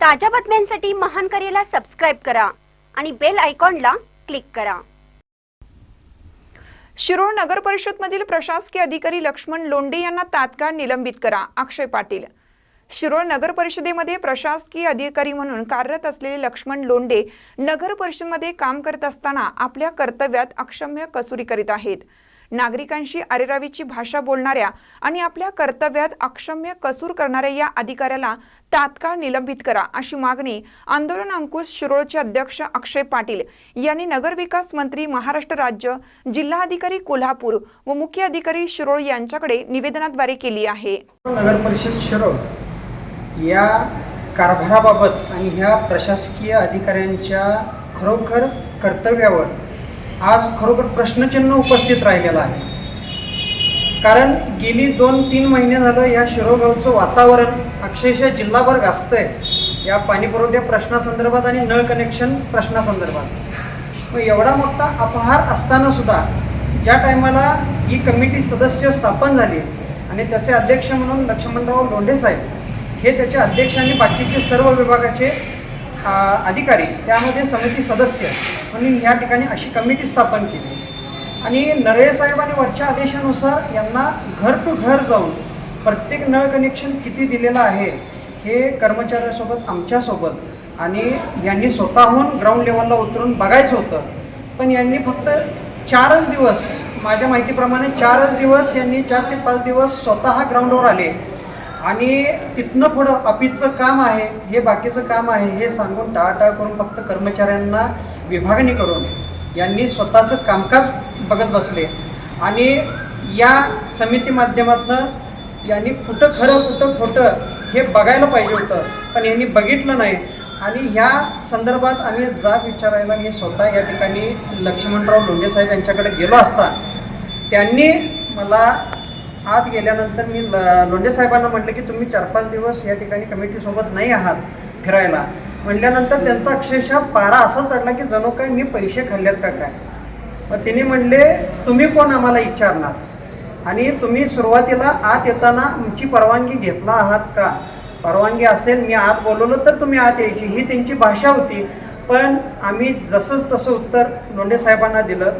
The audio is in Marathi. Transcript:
ताज्या बातम्यांसाठी महान करेला सबस्क्राईब करा आणि बेल आयकॉनला क्लिक करा. शिरोळ नगर परिषदमधील प्रशासकीय अधिकारी लक्ष्मण लोंढे यांना तात्काळ निलंबित करा अक्षय पाटील. शिरोळ नगर परिषदेमध्ये प्रशासकीय अधिकारी म्हणून कार्यरत असलेले लक्ष्मण लोंढे नगर परिषदेमध्ये काम करत असताना आपल्या कर्तव्यात अक्षम्य कसुरी करीत आहेत. नागरिकांशी अरेरावीची भाषा बोलणाऱ्या आणि आपल्या कर्तव्यात अक्षम्य कसूर करणाऱ्या या अधिकाऱ्याला तात्काळ निलंबित करा अशी मागणी आंदोलन अंकुश शिरोळचे अध्यक्ष अक्षय पाटील यांनी नगरविकास मंत्री महाराष्ट्र राज्य जिल्हाधिकारी कोल्हापूर व मुख्य अधिकारी शिरोळ यांच्याकडे निवेदनाद्वारे केली आहे. नगर परिषद शिरोळ या कारभाराबाबत आणि ह्या प्रशासकीय अधिकाऱ्यांच्या खरोखर कर्तव्यावर आज खरोखर प्रश्नचिन्ह उपस्थित राहिलेलं आहे. कारण गेली दोन तीन महिने झालं या शिरोगावचं वातावरण अक्षरशः जिल्हाभर गाजतंय या पाणीपुरवठ्या प्रश्नासंदर्भात आणि नळ कनेक्शन प्रश्नासंदर्भात. मग एवढा मोठा अपहार असताना सुद्धा ज्या टायमाला ही कमिटी सदस्य स्थापन झाली आणि त्याचे अध्यक्ष म्हणून लक्ष्मणराव लोंढे साहेब हे त्याचे अध्यक्ष आणि बाकीचे सर्व विभागाचे अधिकारी त्यामध्ये समिती सदस्य म्हणून या ठिकाणी अशी कमिटी स्थापन केली. आणि नरळे साहेबांनी वरच्या आदेशानुसार यांना घर टू घर जाऊन प्रत्येक नळ कनेक्शन किती दिलेलं आहे हे कर्मचाऱ्यासोबत आमच्यासोबत आणि यांनी स्वतःहून ग्राउंड लेवलला उतरून बघायचं होतं. पण यांनी फक्त चारच दिवस माझ्या माहितीप्रमाणे चारच दिवस यांनी चार ते पाच दिवस स्वतः ग्राउंडवर आले. आणि तिथनं पुढं ऑफिसचं काम आहे हे बाकीचं काम आहे हे सांगून टाळाटाळ करून फक्त कर्मचाऱ्यांना विभागणी करून यांनी स्वतःचं कामकाज बघत बसले. आणि या समिती माध्यमातनं यांनी कुठं खरं कुठं खोटं हे बघायला पाहिजे होतं पण यांनी बघितलं नाही. आणि ह्या संदर्भात आम्ही जाब विचारायला मी स्वतः या ठिकाणी लक्ष्मणराव लोंढे साहेब यांच्याकडे गेलो असता त्यांनी मला आत गेल्यानंतर मी ल- लोंढे साहेबांना म्हटलं की तुम्ही चार पाच दिवस या ठिकाणी कमिटीसोबत नाही आहात फिरायला. म्हटल्यानंतर त्यांचा अक्षरशः पारा असा चढला की जणू काय मी पैसे खाल्लेत का काय? मग तिने म्हणले तुम्ही कोण आम्हाला विचारणार आणि तुम्ही सुरुवातीला आत येताना आमची परवानगी घेतला आहात का? परवानगी असेल मी आत बोलवलं तर तुम्ही आत यायची. ही त्यांची भाषा होती. पण आम्ही जसंच तसं उत्तर लोंढे साहेबांना दिलं.